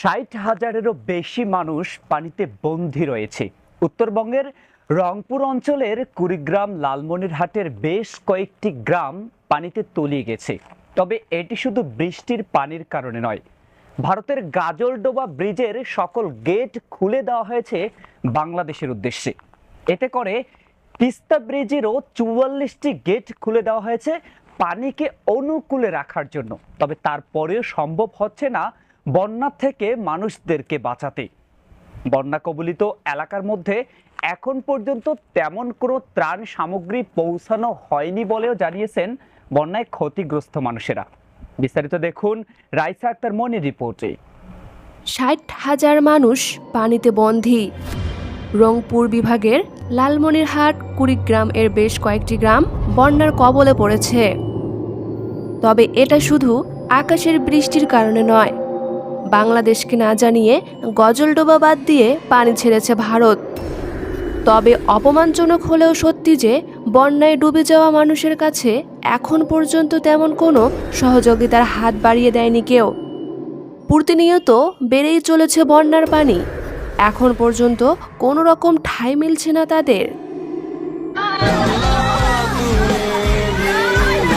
ষাট হাজারেরও বেশি মানুষ পানিতে বন্দী রয়েছে। উত্তরবঙ্গের রংপুর অঞ্চলের কুড়িগ্রাম লালমনিরহাটের বেশ কয়েকটি গ্রাম পানিতে তলিয়ে গেছে। তবে এটি শুধু বৃষ্টির পানির কারণে নয়। ভারতের গাজলডোবা ব্রিজের সকল গেট খুলে দেওয়া হয়েছে বাংলাদেশের উদ্দেশ্যে। এতে করে তিস্তা ব্রিজেরও চুয়াল্লিশটি গেট খুলে দেওয়া হয়েছে পানিকে অনুকূলে রাখার জন্য। তবে তারপরেও সম্ভব হচ্ছে না বন্যা থেকে মানুষদেরকে বাঁচাতে। বন্যা কবলিত এলাকার মধ্যে এখন পর্যন্ত তেমন কোনো ত্রাণ সামগ্রী পৌঁছানো হয়নি বলেও জানিয়েছেন বন্যায় ক্ষতিগ্রস্ত মানুষেরা। বিস্তারিত দেখুন রাইসা আক্তার মনির রিপোর্টে। ষাট হাজার মানুষ পানিতে বন্দী। রংপুর বিভাগের লালমনিরহাট কুড়িগ্রাম এর বেশ কয়েকটি গ্রাম বন্যার কবলে পড়েছে। তবে এটা শুধু আকাশের বৃষ্টির কারণে নয় বাংলাদেশকে না জানিয়ে গজলডোবা বাদ দিয়ে পানি ছেড়েছে ভারত। তবে অপমানজনক হলেও সত্যি যে, বন্যায় ডুবে যাওয়া মানুষের কাছে এখন পর্যন্ত তেমন কোনো সহযোগিতার হাত বাড়িয়ে দেয়নি কেউ। প্রতিনিয়ত বেড়েই চলেছে বন্যার পানি। এখন পর্যন্ত কোনো রকম ঠাঁই মিলছে না তাদের।